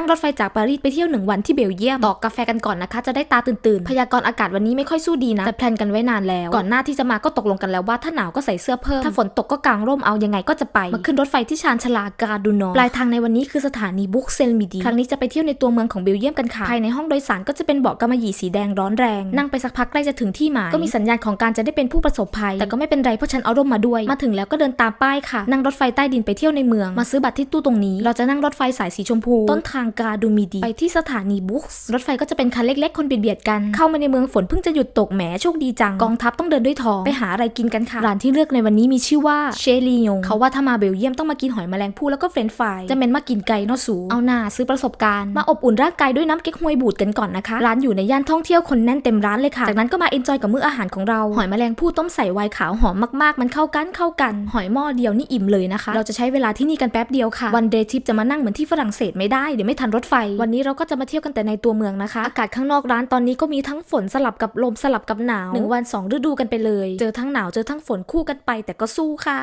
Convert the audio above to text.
นั่งรถไฟจากปารีสไปเที่ยวหนึ่งวันที่เบลเยียมตอกกาแฟกันก่อนนะคะ จะได้ตาตื่นๆพยากรณ์อากาศวันนี้ไม่ค่อยสู้ดีนะ แต่แพลนกันไว้นานแล้ว ก่อนหน้าที่จะมาก็ตกลงกันแล้วว่าถ้าหนาวก็ใส่เสื้อเพิ่ม ถ้าฝนตกก็กางร่มเอายังไงก็จะไป มาขึ้นรถไฟที่ชานชาลากาดูนอร์ปลายทางในวันนี้คือสถานีบุกเซนมิดี ครั้งนี้จะไปเที่ยวในตัวเมืองของเบลเยียมกันค่ะภายในห้องโดยสารก็จะเป็นเบาะกำมะหยี่สีแดงร้อนแรง นั่งไปสักพักใกล้จะถึงที่หมายก็มีสัญญาณของการจะได้เป็นผู้ประสบภัย แต่ก็ไม่เป็นไรเพราะฉันเอาร่มมาด้วย มาถึงแล้วก็เดินตามป้ายค่ะ นั่งรถไฟใต้ดินไปเที่ยวในเมือง มาซื้อบัตรที่ตู้ตรงนี้ เราจะนั่งรถไฟสายสีชมพู ต้นทางกาดูมิดี ไปที่สถานีบุ๊กส์รถไฟก็จะเป็นคันเล็กๆ คนเบียดๆกัน เข้ามาในเมืองฝนเพิ่งจะหยุดตกแหมโชคดีจัง กองทัพต้องเดินด้วยท้องไปหาอะไรกินกันค่ะ ร้านที่เลือกในวันนี้มีชื่อว่าเชลียงเขาว่าถ้ามาเบลเยียมต้องมากินหอยแมลงภู่แล้วก็เฟรนช์ฟรายจะเมนมากินไก่นอสูเอาหน้าซื้อประสบการณ์ มาอบอุ่นร่างกายด้วยน้ำเก๊กฮวยบูดกันก่อนนะคะ ร้านอยู่ในย่านท่องเที่ยวคนแน่นเต็มร้านเลยค่ะ จากนั้นก็มาเอนจอยกับมื้ออาหารของเรา หอยแมลงภู่ต้มใส่ไวน์ขาวหอมมากๆ มันเข้ากันเข้ากัน หอยหม้อเดียวนี่อิ่มเลยนะคะ เราจะใช้เวลาที่นี่กันแป๊บเดียวค่ะ วันเดย์ทริปจะมานั่งเหมือนที่ฝรั่งเศสไม่ได้เดี๋ยวไม่ทันรถไฟ วันนี้เราก็จะมาเที่ยวกันแต่ในตัวเมืองนะคะ อากาศข้างนอกร้านตอนนี้ก็มีทั้งฝนสลับกับลมสลับกับหนาวหนึ่งวันสองฤดูกันไปเลย เจอทั้งหนาวเจอทั้งฝนคู่กันไปแต่ก็สู้ค่ะ